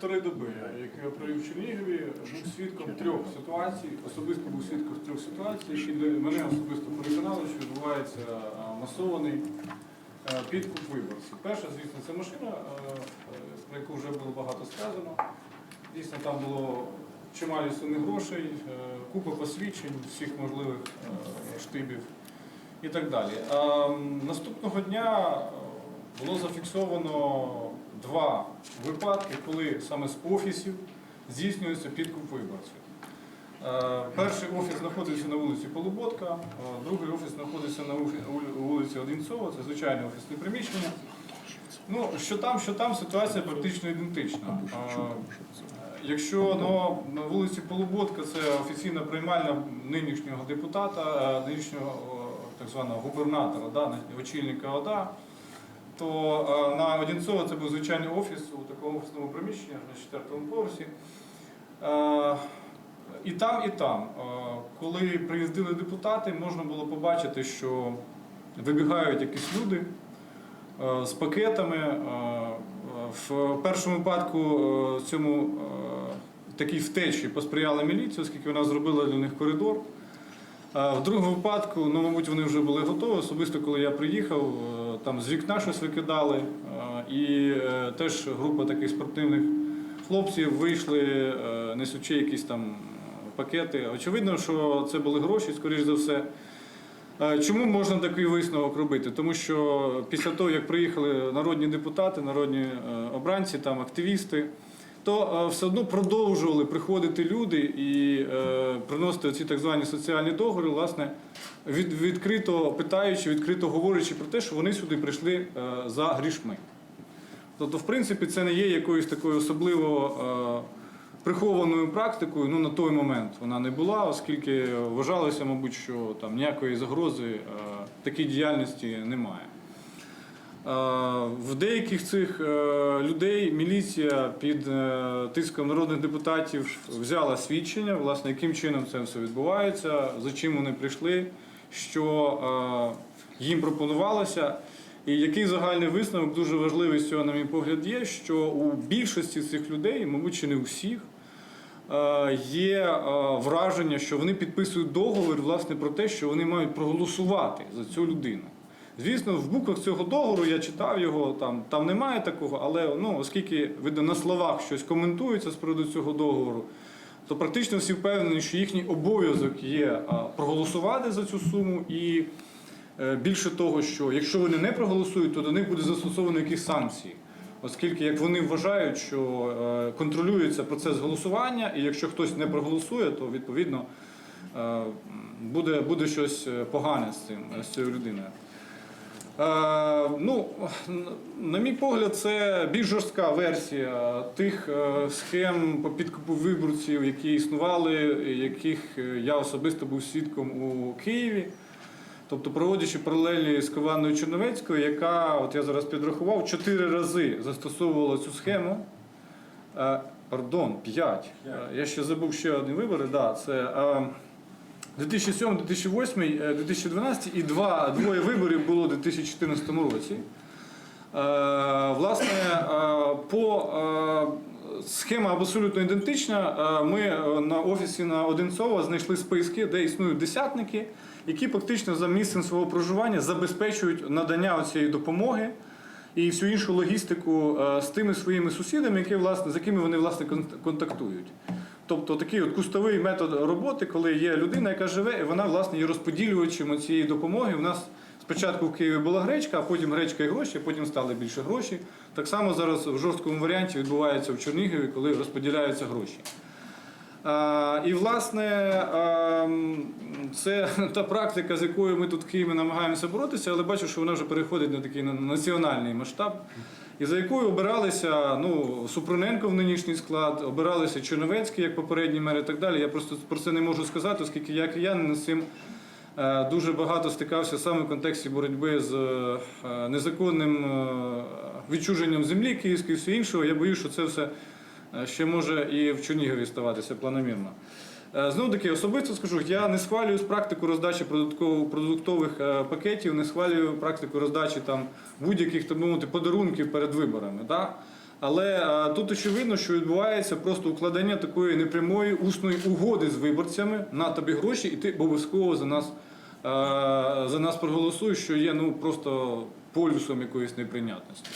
півтори доби, які я провів в Чернігові, був свідком трьох ситуацій, особисто був свідком трьох ситуацій, які мене особисто переконали, що відбувається масований е, підкуп виборців. Перша, звісно, це машина, е, е, про яку вже було багато сказано. Дійсно, там було чималі суми грошей, е, купа посвідчень всіх можливих е, штибів і так далі. Наступного дня е, було зафіксовано два випадки, коли саме з офісів здійснюється підкуп виборців. Е, Перший офіс знаходиться на вулиці Полуботка, е, другий офіс знаходиться на вулиці Одинцова, це звичайне офісне приміщення. Ну, що там, що там, ситуація практично ідентична. Е, Якщо ну, на вулиці Полуботка це офіційна приймальня нинішнього депутата, нинішнього так званого губернатора, да, очільника ОДА, то е, на Одинцова це був звичайний офіс у такому офісному приміщенні на четвертому поверсі. Е, І там, і там, Е, коли приїздили депутати, можна було побачити, що вибігають якісь люди з пакетами. В першому випадку цьому такій втечі посприяла міліція, оскільки вона зробила для них коридор. В другому випадку, ну, мабуть, вони вже були готові. Особисто, коли я приїхав, е, там з вікна щось викидали. е, І е, теж група таких спортивних хлопців вийшли, несучи якісь там пакети. Очевидно, що це були гроші, скоріш за все. Чому можна такий висновок робити? Тому що після того, як приїхали народні депутати, народні обранці, там активісти, то е, все одно продовжували приходити люди і е, приносити ці так звані соціальні договори, власне, від, відкрито питаючи, відкрито говорячи про те, що вони сюди прийшли е, за грішми. Тобто, в принципі, це не є якоюсь такою особливо прихованою практикою. Ну, на той момент вона не була, оскільки вважалося, мабуть, що там ніякої загрози такій діяльності немає. В деяких цих е, людей міліція під е, тиском народних депутатів взяла свідчення, власне, яким чином це все відбувається, за чим вони прийшли, що е, їм пропонувалося. І який загальний висновок дуже важливий з цього, на мій погляд, є, що у більшості цих людей, мабуть, чи не у всіх, е, є враження, що вони підписують договір власне про те, що вони мають проголосувати за цю людину. Звісно, в буквах цього договору я читав його, там, там немає такого, але ну, оскільки видно, на словах щось коментується з приводу цього договору, то практично всі впевнені, що їхній обов'язок є проголосувати за цю суму і е, більше того, що якщо вони не проголосують, то до них буде застосовано якісь санкції. Оскільки як вони вважають, що е, контролюється процес голосування, і якщо хтось не проголосує, то відповідно е, буде, буде щось погане з цим з цією людиною. Е, ну, на мій погляд, це більш жорстка версія тих е, схем по підкупу виборців, які існували, яких е, я особисто був свідком у Києві. Тобто, проводячи паралелі з Кованою Черновецькою, яка, от я зараз підрахував, чотири рази застосовувала цю схему. Пардон, п'ять. Я ще забув ще одні вибори. Да, це 2007, 2008, е, 2012 і два, двоє виборів було у 2014 році. Е, Власне, е, по е, схема абсолютно ідентична. Ми на офісі на Одинцова знайшли списки, де існують десятники, які фактично за місцем свого проживання забезпечують надання цієї допомоги і всю іншу логістику з тими своїми сусідами, які, власне, з якими вони власне контактують. Тобто такий от кустовий метод роботи, коли є людина, яка живе, і вона власне є розподілювачем цієї допомоги. У нас спочатку в Києві була гречка, а потім гречка і гроші, потім стали більше гроші. Так само зараз в жорсткому варіанті відбувається в Чернігові, коли розподіляються гроші. І, власне, це та практика, з якою ми тут в Києві намагаємося боротися, але бачу, що вона вже переходить на такий на- національний масштаб. І за якою обиралися ну, Супруненко в нинішній склад, обиралися Черновецький як попередній мер і так далі. Я просто про це не можу сказати, оскільки я киянин з цим е, дуже багато стикався саме в контексті боротьби з е, незаконним е, відчуженням землі київської і все іншого. Я боюсь, що це все ще може і в Чернігові ставатися планомірно. Е, Знову таки, особисто скажу, я не схвалюю практику роздачі продуктов- продуктових е, пакетів, не схвалюю практику роздачі там будь-яких так мовити, подарунків перед виборами. Да? Але е, тут очевидно, що відбувається просто укладення такої непрямої усної угоди з виборцями на тобі гроші, і ти обов'язково за нас, е, за нас проголосуєш, що є ну просто полюсом якоїсь неприйнятності.